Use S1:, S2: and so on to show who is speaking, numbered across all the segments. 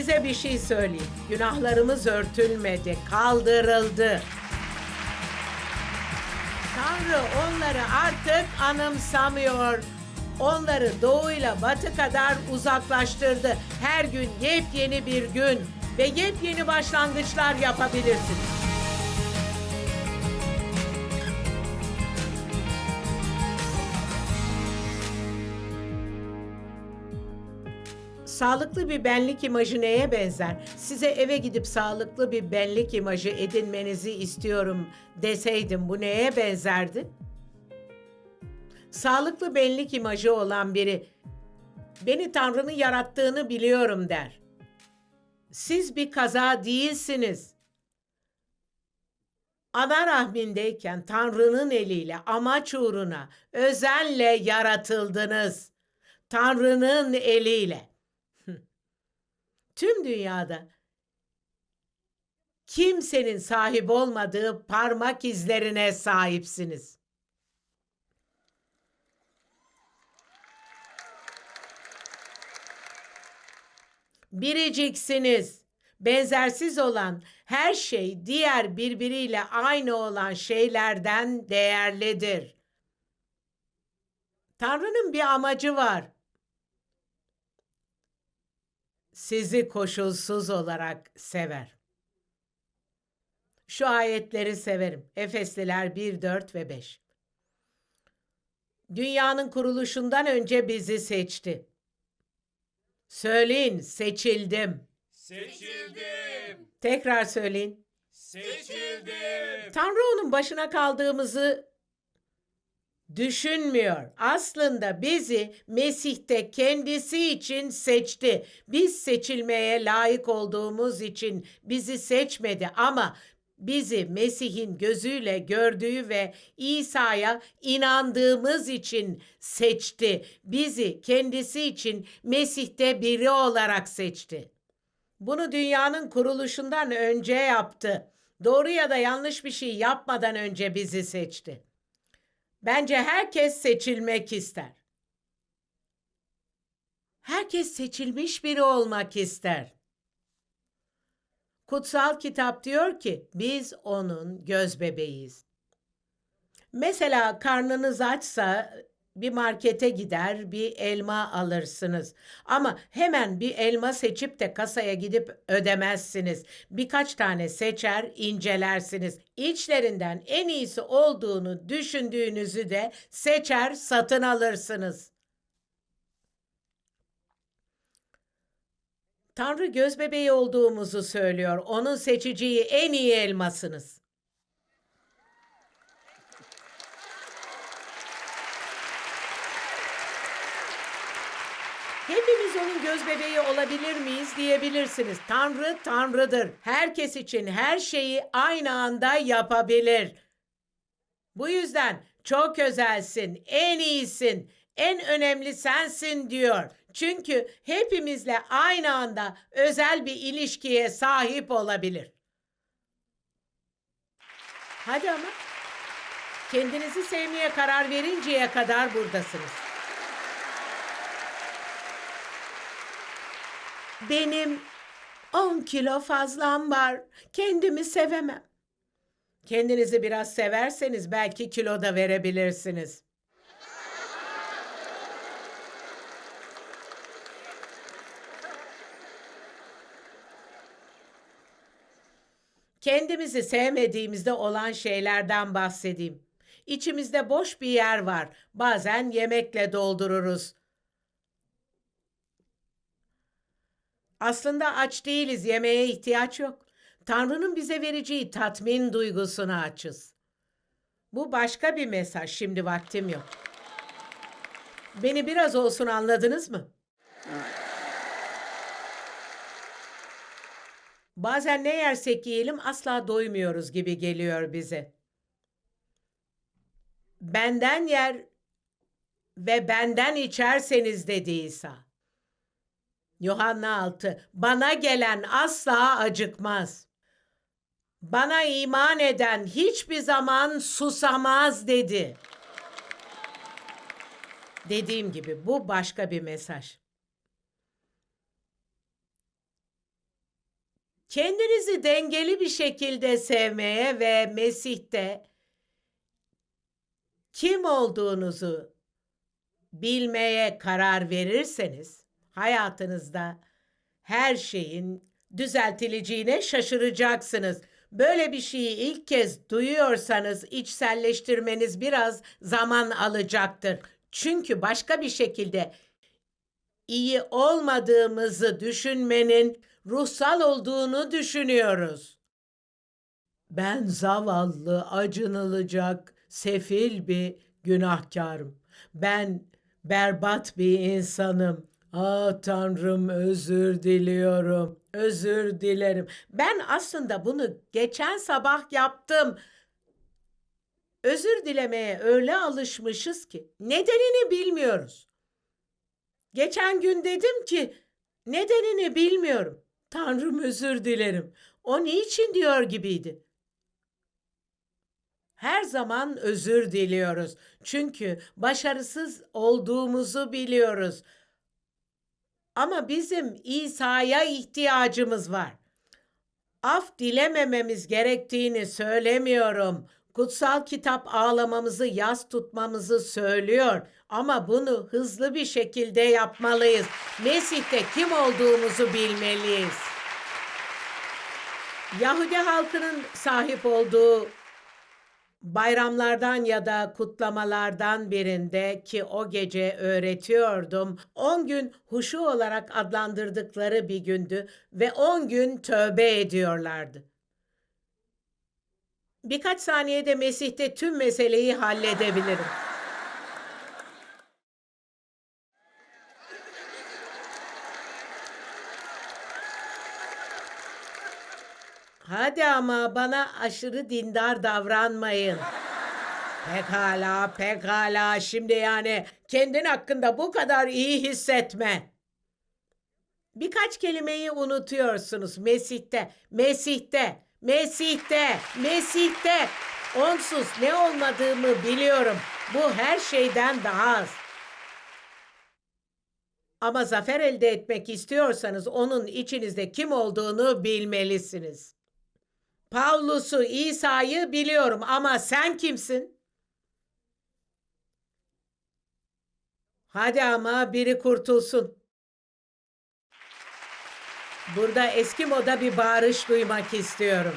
S1: Size bir şey söyleyeyim. Günahlarımız örtülmedi, kaldırıldı. Tanrı onları artık anımsamıyor. Onları doğuyla batı kadar uzaklaştırdı. Her gün yepyeni bir gün ve yepyeni başlangıçlar yapabilirsiniz. Sağlıklı bir benlik imajı neye benzer? Size eve gidip sağlıklı bir benlik imajı edinmenizi istiyorum deseydim bu neye benzerdi? Sağlıklı benlik imajı olan biri beni Tanrı'nın yarattığını biliyorum der. Siz bir kaza değilsiniz. Ana rahmindeyken Tanrı'nın eliyle amaç uğruna özenle yaratıldınız. Tanrı'nın eliyle. Tüm dünyada kimsenin sahip olmadığı parmak izlerine sahipsiniz. Biriciksiniz. Benzersiz olan her şey diğer birbiriyle aynı olan şeylerden değerlidir. Tanrı'nın bir amacı var. Sizi koşulsuz olarak sever. Şu ayetleri severim. Efesliler 1, 4 ve 5. Dünyanın kuruluşundan önce bizi seçti. Söyleyin, seçildim.
S2: Seçildim.
S1: Tekrar söyleyin.
S2: Seçildim.
S1: Tanrı onun başına kaldığımızı düşünmüyor. Aslında bizi Mesih'te kendisi için seçti. Biz seçilmeye layık olduğumuz için bizi seçmedi ama bizi Mesih'in gözüyle gördüğü ve İsa'ya inandığımız için seçti. Bizi kendisi için Mesih'te biri olarak seçti. Bunu dünyanın kuruluşundan önce yaptı. Doğru ya da yanlış bir şey yapmadan önce bizi seçti. Bence herkes seçilmek ister. Herkes seçilmiş biri olmak ister. Kutsal kitap diyor ki biz onun göz bebeğiyiz. Mesela karnınız açsa bir markete gider bir elma alırsınız. Ama hemen bir elma seçip de kasaya gidip ödemezsiniz. Birkaç tane seçer, incelersiniz. İçlerinden en iyisi olduğunu düşündüğünüzü de seçer, satın alırsınız. Tanrı göz bebeği olduğumuzu söylüyor. Onun seçeceği en iyi elmasınız. Hepimiz onun göz bebeği olabilir miyiz diyebilirsiniz. Tanrı Tanrıdır. Herkes için her şeyi aynı anda yapabilir. Bu yüzden çok özelsin, en iyisin, en önemli sensin diyor. Çünkü hepimizle aynı anda özel bir ilişkiye sahip olabilir. Hadi ama kendinizi sevmeye karar verinceye kadar buradasınız. Benim 10 kilo fazlam var. Kendimi sevemem. Kendinizi biraz severseniz belki kilo da verebilirsiniz. Kendimizi sevmediğimizde olan şeylerden bahsedeyim. İçimizde boş bir yer var. Bazen yemekle doldururuz. Aslında aç değiliz, yemeğe ihtiyaç yok. Tanrı'nın bize vereceği tatmin duygusuna açız. Bu başka bir mesaj, şimdi vaktim yok. Beni biraz olsun anladınız mı? Bazen ne yersek yiyelim asla doymuyoruz gibi geliyor bize. Benden yer ve benden içerseniz dedi İsa. Yuhanna 6 Bana gelen asla acıkmaz. Bana iman eden hiçbir zaman susamaz dedi. Dediğim gibi bu başka bir mesaj. kendinizi dengeli bir şekilde sevmeye ve Mesih'te kim olduğunuzu bilmeye karar verirseniz hayatınızda her şeyin düzeltileceğine şaşıracaksınız. Böyle bir şeyi ilk kez duyuyorsanız içselleştirmeniz biraz zaman alacaktır. Çünkü başka bir şekilde iyi olmadığımızı düşünmenin ruhsal olduğunu düşünüyoruz. Ben zavallı, acınılacak, sefil bir günahkarım. Ben berbat bir insanım. Ah Tanrım özür diliyorum. Özür dilerim. Ben aslında bunu geçen sabah yaptım. Özür dilemeye öyle alışmışız ki nedenini bilmiyoruz. Geçen gün dedim ki nedenini bilmiyorum. Tanrım özür dilerim. O niçin diyor gibiydi. Her zaman özür diliyoruz. Çünkü başarısız olduğumuzu biliyoruz. Ama bizim İsa'ya ihtiyacımız var. Af dilemememiz gerektiğini söylemiyorum. Kutsal kitap ağlamamızı, yas tutmamızı söylüyor. Ama bunu hızlı bir şekilde yapmalıyız. Mesih'te kim olduğumuzu bilmeliyiz. Yahudi halkının sahip olduğu bayramlardan ya da kutlamalardan birinde ki o gece öğretiyordum. 10 gün huşu olarak adlandırdıkları bir gündü ve 10 gün tövbe ediyorlardı. Birkaç saniyede Mesih'te tüm meseleyi halledebilirim. Hadi ama bana aşırı dindar davranmayın. Pekala, pekala. Şimdi yani kendin hakkında bu kadar iyi hissetme. Birkaç kelimeyi unutuyorsunuz. Mesih'te, Mesih'te, Mesih'te, Mesih'te. Onsuz ne olmadığımı biliyorum. Bu her şeyden daha az. Ama zafer elde etmek istiyorsanız onun içinizde kim olduğunu bilmelisiniz. Pavlus'u, İsa'yı biliyorum ama sen kimsin? Hadi ama biri kurtulsun. Burada eski moda bir bağırış duymak istiyorum.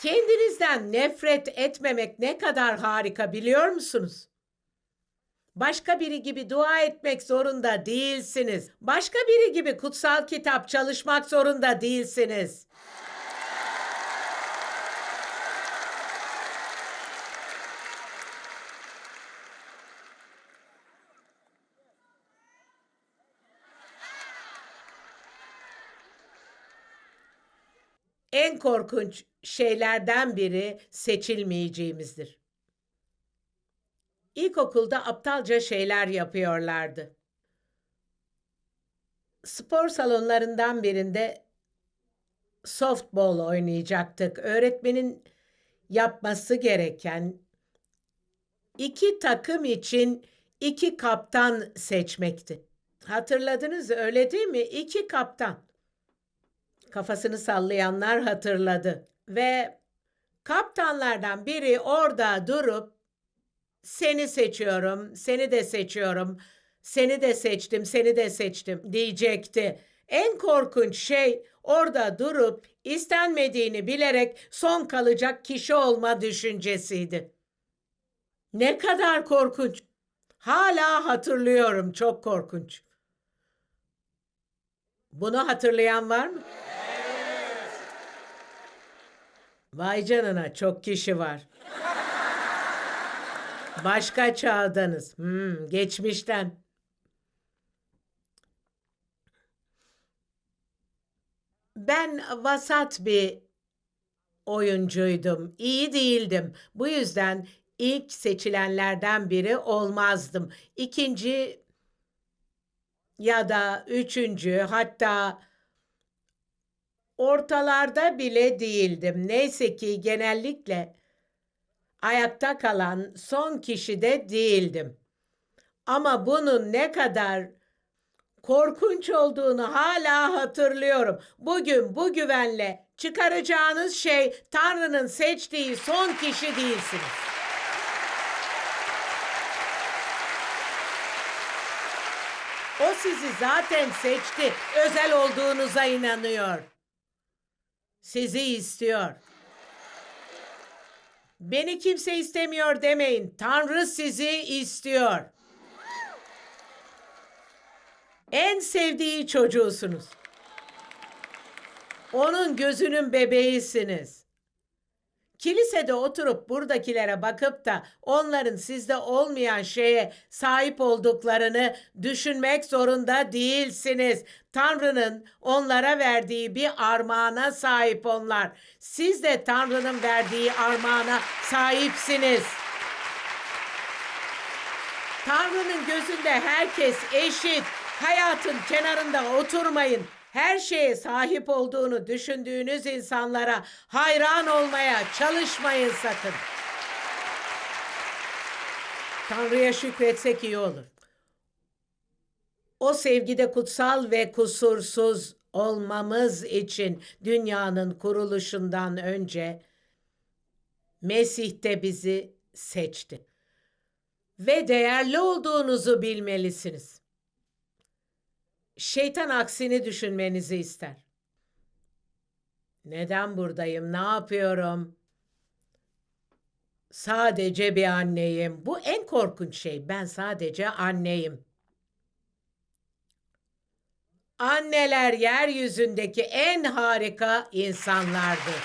S1: Kendinizden nefret etmemek ne kadar harika biliyor musunuz? Başka biri gibi dua etmek zorunda değilsiniz. Başka biri gibi kutsal kitap çalışmak zorunda değilsiniz. En korkunç şeylerden biri seçilmeyeceğimizdir. İlkokulda aptalca şeyler yapıyorlardı. Spor salonlarından birinde softball oynayacaktık. Öğretmenin yapması gereken iki takım için iki kaptan seçmekti. Hatırladınız öyle değil mi? İki kaptan. Kafasını sallayanlar hatırladı ve kaptanlardan biri orada durup seni seçiyorum, seni de seçiyorum, seni de seçtim, seni de seçtim diyecekti. En korkunç şey orada durup istenmediğini bilerek son kalacak kişi olma düşüncesiydi. Ne kadar korkunç. Hala hatırlıyorum, çok korkunç. Bunu hatırlayan var mı? Vay canına çok kişi var. Başka çağdanız. Hmm, geçmişten. Ben vasat bir oyuncuydum. İyi değildim. Bu yüzden ilk seçilenlerden biri olmazdım. İkinci ya da üçüncü hatta ortalarda bile değildim. Neyse ki genellikle ayakta kalan son kişi de değildim. Ama bunun ne kadar Korkunç olduğunu hala hatırlıyorum. Bugün bu güvenle çıkaracağınız şey Tanrı'nın seçtiği son kişi değilsiniz. O sizi zaten seçti. Özel olduğunuza inanıyor. Sizi istiyor. Beni kimse istemiyor demeyin. Tanrı sizi istiyor. En sevdiği çocuğusunuz. Onun gözünün bebeğisiniz. Kilisede oturup buradakilere bakıp da onların sizde olmayan şeye sahip olduklarını düşünmek zorunda değilsiniz. Tanrı'nın onlara verdiği bir armağana sahip onlar. Siz de Tanrı'nın verdiği armağana sahipsiniz. Tanrı'nın gözünde herkes eşit. Hayatın kenarında oturmayın. Her şeye sahip olduğunu düşündüğünüz insanlara hayran olmaya çalışmayın sakın. Tanrı'ya şükretsek iyi olur. O sevgide kutsal ve kusursuz olmamız için dünyanın kuruluşundan önce Mesih'te bizi seçti. Ve değerli olduğunuzu bilmelisiniz. Şeytan aksini düşünmenizi ister. Neden buradayım? Ne yapıyorum? Sadece bir anneyim. Bu en korkunç şey. Ben sadece anneyim. Anneler yeryüzündeki en harika insanlardır.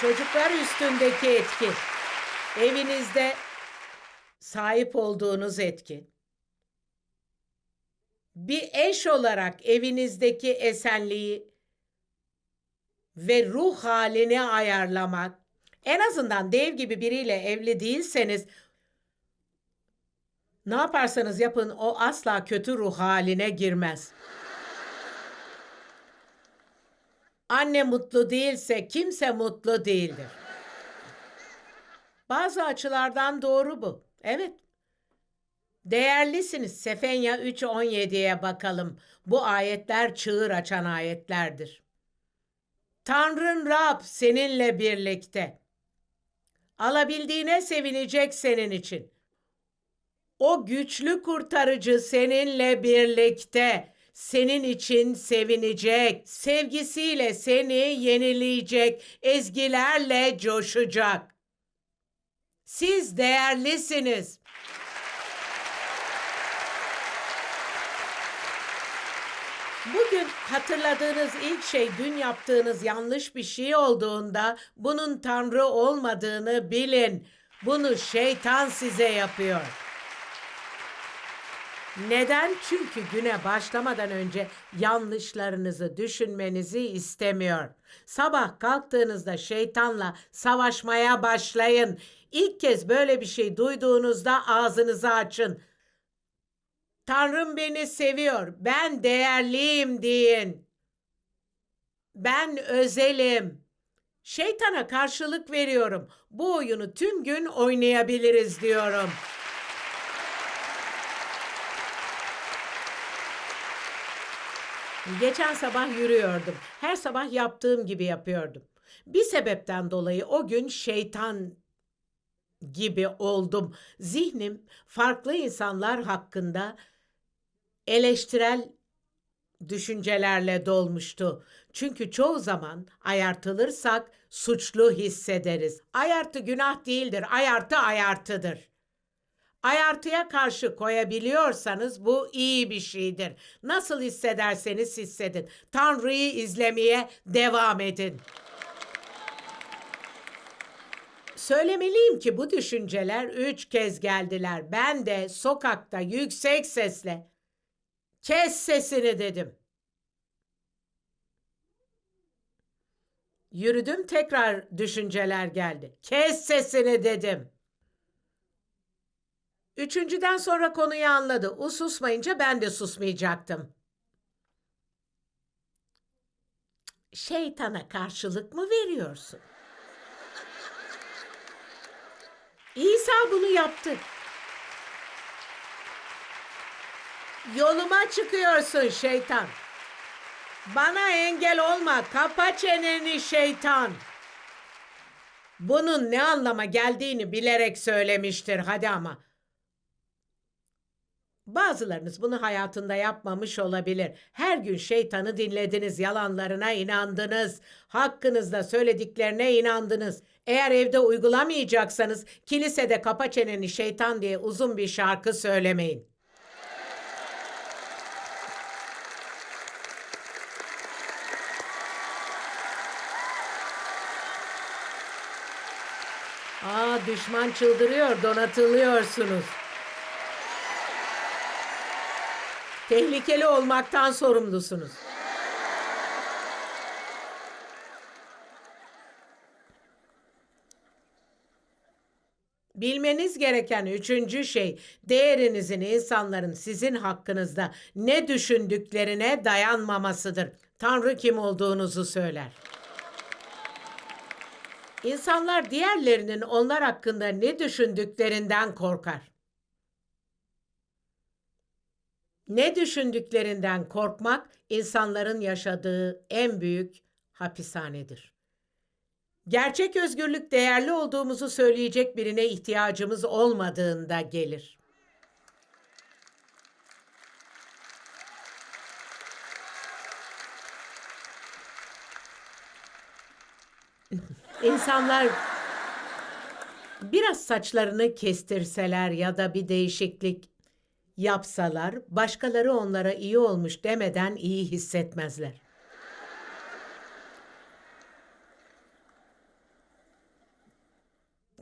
S1: Çocuklar üstündeki etki, evinizde sahip olduğunuz etki, bir eş olarak evinizdeki esenliği ve ruh halini ayarlamak, en azından dev gibi biriyle evli değilseniz ne yaparsanız yapın o asla kötü ruh haline girmez. Anne mutlu değilse kimse mutlu değildir. Bazı açılardan doğru bu. Evet. Değerlisiniz. Sefenya 3.17'ye bakalım. Bu ayetler çığır açan ayetlerdir. Tanrın Rab seninle birlikte. Alabildiğine sevinecek senin için. O güçlü kurtarıcı seninle birlikte. Senin için sevinecek. Sevgisiyle seni yenileyecek. Ezgilerle coşacak. Siz değerlisiniz. Bugün hatırladığınız ilk şey dün yaptığınız yanlış bir şey olduğunda bunun Tanrı olmadığını bilin. Bunu şeytan size yapıyor. Neden? Çünkü güne başlamadan önce yanlışlarınızı düşünmenizi istemiyor. Sabah kalktığınızda şeytanla savaşmaya başlayın. İlk kez böyle bir şey duyduğunuzda ağzınızı açın. Tanrım beni seviyor. Ben değerliyim deyin. Ben özelim. Şeytana karşılık veriyorum. Bu oyunu tüm gün oynayabiliriz diyorum. Geçen sabah yürüyordum. Her sabah yaptığım gibi yapıyordum. Bir sebepten dolayı o gün şeytan gibi oldum. Zihnim farklı insanlar hakkında eleştirel düşüncelerle dolmuştu. Çünkü çoğu zaman ayartılırsak suçlu hissederiz. Ayartı günah değildir, ayartı ayartıdır. Ayartıya karşı koyabiliyorsanız bu iyi bir şeydir. Nasıl hissederseniz hissedin. Tanrı'yı izlemeye devam edin. Söylemeliyim ki bu düşünceler üç kez geldiler. Ben de sokakta yüksek sesle kes sesini dedim. Yürüdüm tekrar düşünceler geldi. Kes sesini dedim. Üçüncüden sonra konuyu anladı. O susmayınca ben de susmayacaktım. Şeytana karşılık mı veriyorsun? İsa bunu yaptı. Yoluma çıkıyorsun şeytan. Bana engel olma. Kapa çeneni şeytan. Bunun ne anlama geldiğini bilerek söylemiştir. Hadi ama. Bazılarınız bunu hayatında yapmamış olabilir. Her gün şeytanı dinlediniz, yalanlarına inandınız, hakkınızda söylediklerine inandınız. Eğer evde uygulamayacaksanız kilisede kapa çeneni şeytan diye uzun bir şarkı söylemeyin. Düşman çıldırıyor, donatılıyorsunuz. Tehlikeli olmaktan sorumlusunuz. Bilmeniz gereken üçüncü şey, değerinizin insanların sizin hakkınızda ne düşündüklerine dayanmamasıdır. Tanrı kim olduğunuzu söyler. İnsanlar diğerlerinin onlar hakkında ne düşündüklerinden korkar. Ne düşündüklerinden korkmak insanların yaşadığı en büyük hapishanedir. Gerçek özgürlük değerli olduğumuzu söyleyecek birine ihtiyacımız olmadığında gelir. İnsanlar biraz saçlarını kestirseler ya da bir değişiklik yapsalar başkaları onlara iyi olmuş demeden iyi hissetmezler.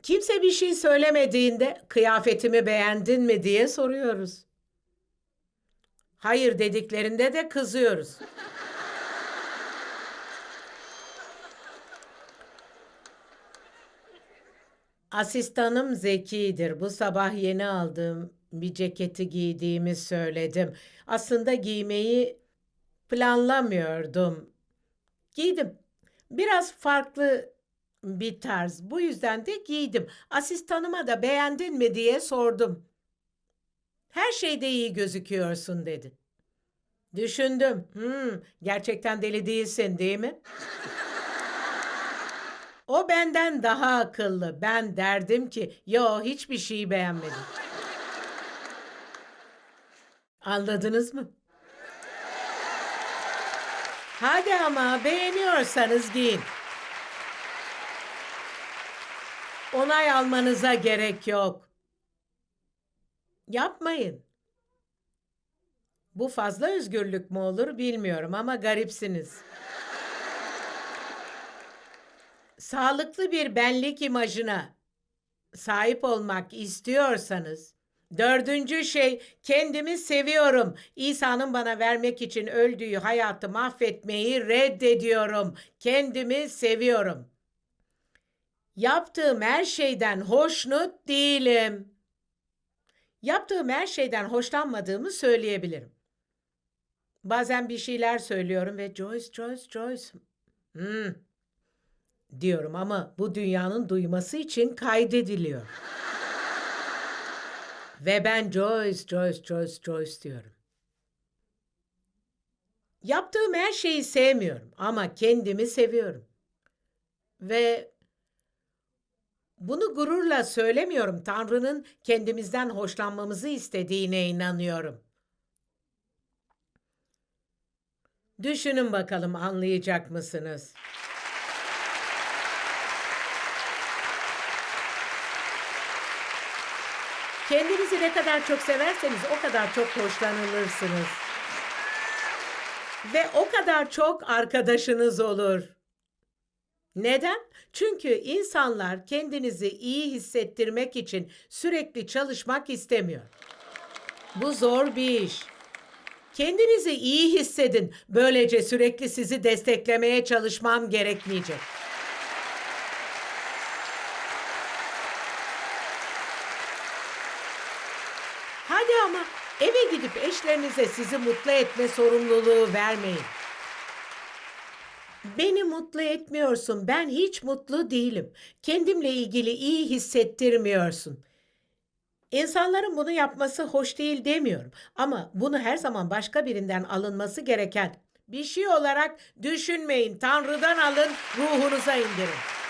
S1: Kimse bir şey söylemediğinde kıyafetimi beğendin mi diye soruyoruz. Hayır dediklerinde de kızıyoruz. Asistanım zekidir. Bu sabah yeni aldığım bir ceketi giydiğimi söyledim. Aslında giymeyi planlamıyordum. Giydim. Biraz farklı bir tarz. Bu yüzden de giydim. Asistanıma da beğendin mi diye sordum. Her şeyde iyi gözüküyorsun dedi. Düşündüm. Hmm, gerçekten deli değilsin değil mi? O benden daha akıllı. Ben derdim ki, yo hiçbir şeyi beğenmedim. Anladınız mı? Hadi ama beğeniyorsanız giyin. Onay almanıza gerek yok. Yapmayın. Bu fazla özgürlük mü olur bilmiyorum ama garipsiniz. Sağlıklı bir benlik imajına sahip olmak istiyorsanız Dördüncü şey kendimi seviyorum. İsa'nın bana vermek için öldüğü hayatı mahvetmeyi reddediyorum. Kendimi seviyorum. Yaptığım her şeyden hoşnut değilim. Yaptığım her şeyden hoşlanmadığımı söyleyebilirim. Bazen bir şeyler söylüyorum ve Joyce, Joyce, Joyce. Hmm, diyorum ama bu dünyanın duyması için kaydediliyor. Ve ben Joyce, Joyce, Joyce, Joyce diyorum. Yaptığım her şeyi sevmiyorum ama kendimi seviyorum. Ve bunu gururla söylemiyorum. Tanrı'nın kendimizden hoşlanmamızı istediğine inanıyorum. Düşünün bakalım anlayacak mısınız? Kendinizi ne kadar çok severseniz o kadar çok hoşlanılırsınız. Ve o kadar çok arkadaşınız olur. Neden? Çünkü insanlar kendinizi iyi hissettirmek için sürekli çalışmak istemiyor. Bu zor bir iş. Kendinizi iyi hissedin. Böylece sürekli sizi desteklemeye çalışmam gerekmeyecek. Hadi ama eve eşlerinize sizi mutlu etme sorumluluğu vermeyin. Beni mutlu etmiyorsun. Ben hiç mutlu değilim. Kendimle ilgili iyi hissettirmiyorsun. İnsanların bunu yapması hoş değil demiyorum ama bunu her zaman başka birinden alınması gereken bir şey olarak düşünmeyin. Tanrı'dan alın, ruhunuza indirin.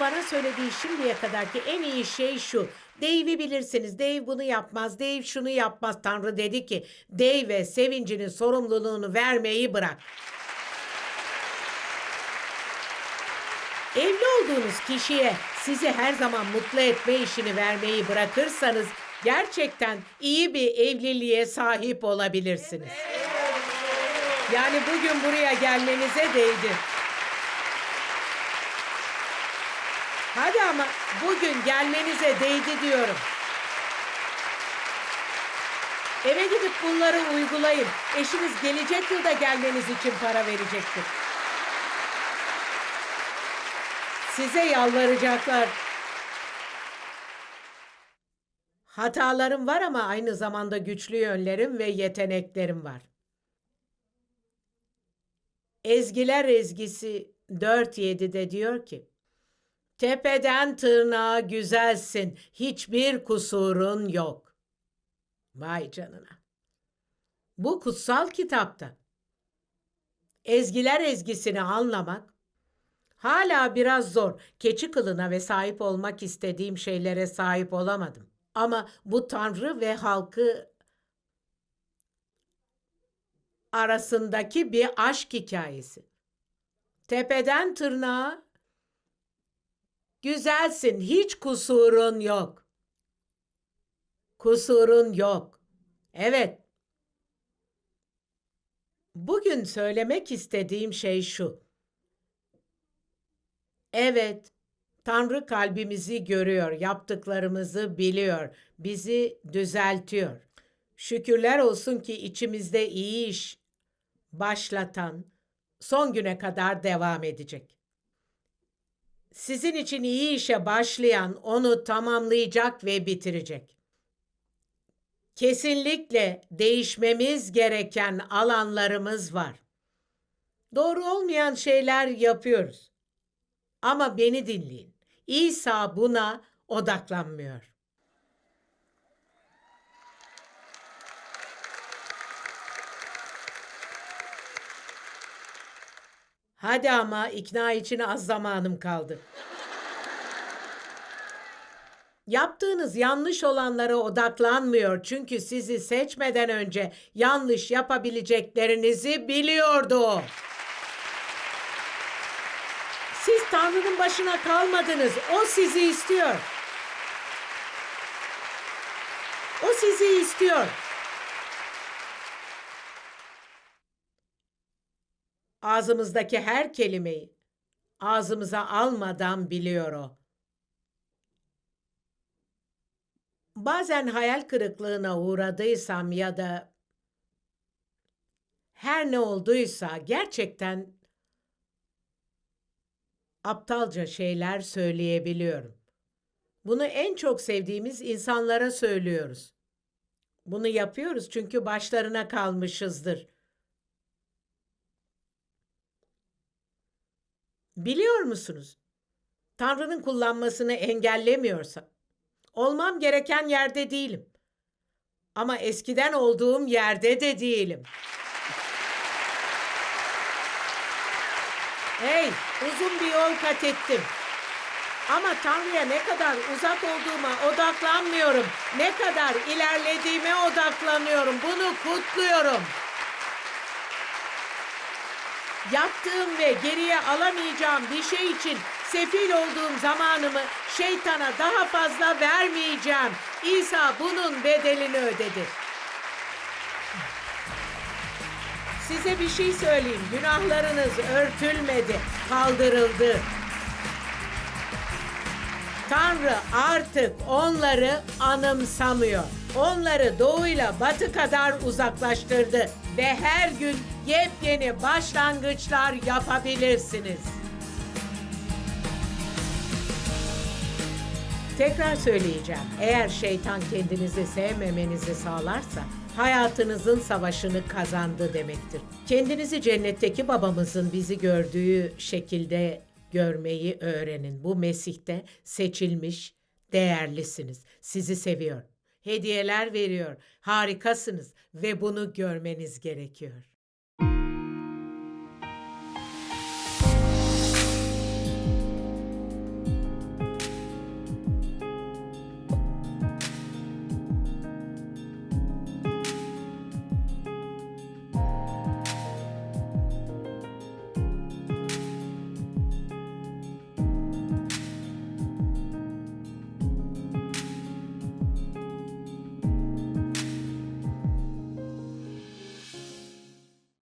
S1: Bana söylediği şimdiye kadarki en iyi şey şu. Dave'i bilirsiniz. Dave bunu yapmaz. Dave şunu yapmaz. Tanrı dedi ki Dave'e sevincinin sorumluluğunu vermeyi bırak. Evli olduğunuz kişiye sizi her zaman mutlu etme işini vermeyi bırakırsanız gerçekten iyi bir evliliğe sahip olabilirsiniz. Yani bugün buraya gelmenize değdi. Hadi ama bugün gelmenize değdi diyorum. Eve gidip bunları uygulayın. Eşiniz gelecek yılda gelmeniz için para verecektir. Size yalvaracaklar. Hatalarım var ama aynı zamanda güçlü yönlerim ve yeteneklerim var. Ezgiler ezgisi 4.7'de diyor ki, Tepeden tırnağa güzelsin, hiçbir kusurun yok. Vay canına. Bu kutsal kitapta. Ezgiler ezgisini anlamak hala biraz zor. Keçi kılına ve sahip olmak istediğim şeylere sahip olamadım. Ama bu Tanrı ve halkı arasındaki bir aşk hikayesi. Tepeden tırnağa güzelsin, hiç kusurun yok. Kusurun yok. Evet. Bugün söylemek istediğim şey şu. Evet, Tanrı kalbimizi görüyor, yaptıklarımızı biliyor, bizi düzeltiyor. Şükürler olsun ki içimizde iyi iş başlatan son güne kadar devam edecek. Sizin için iyi işe başlayan onu tamamlayacak ve bitirecek. Kesinlikle değişmemiz gereken alanlarımız var. Doğru olmayan şeyler yapıyoruz. Ama beni dinleyin. İsa buna odaklanmıyor. Hadi ama ikna için az zamanım kaldı. Yaptığınız yanlış olanlara odaklanmıyor çünkü sizi seçmeden önce yanlış yapabileceklerinizi biliyordu. Siz Tanrı'nın başına kalmadınız. O sizi istiyor. O sizi istiyor. Ağzımızdaki her kelimeyi ağzımıza almadan biliyor o. Bazen hayal kırıklığına uğradıysam ya da her ne olduysa gerçekten aptalca şeyler söyleyebiliyorum. Bunu en çok sevdiğimiz insanlara söylüyoruz. Bunu yapıyoruz çünkü başlarına kalmışızdır. Biliyor musunuz? Tanrı'nın kullanmasını engellemiyorsa, olmam gereken yerde değilim. Ama eskiden olduğum yerde de değilim. Hey, uzun bir yol kat ettim. Ama Tanrı'ya ne kadar uzak olduğuma odaklanmıyorum. Ne kadar ilerlediğime odaklanıyorum. Bunu kutluyorum. Yaptığım ve geriye alamayacağım bir şey için sefil olduğum zamanımı şeytana daha fazla vermeyeceğim. İsa bunun bedelini ödedi. Size bir şey söyleyeyim. Günahlarınız örtülmedi, kaldırıldı. Tanrı artık onları anımsamıyor. Onları doğuyla batı kadar uzaklaştırdı ve her gün yepyeni başlangıçlar yapabilirsiniz. Tekrar söyleyeceğim. Eğer şeytan kendinizi sevmemenizi sağlarsa hayatınızın savaşını kazandı demektir. Kendinizi cennetteki babamızın bizi gördüğü şekilde görmeyi öğrenin. Bu Mesih'te seçilmiş, değerlisiniz. Sizi seviyor. Hediyeler veriyor. Harikasınız ve bunu görmeniz gerekiyor.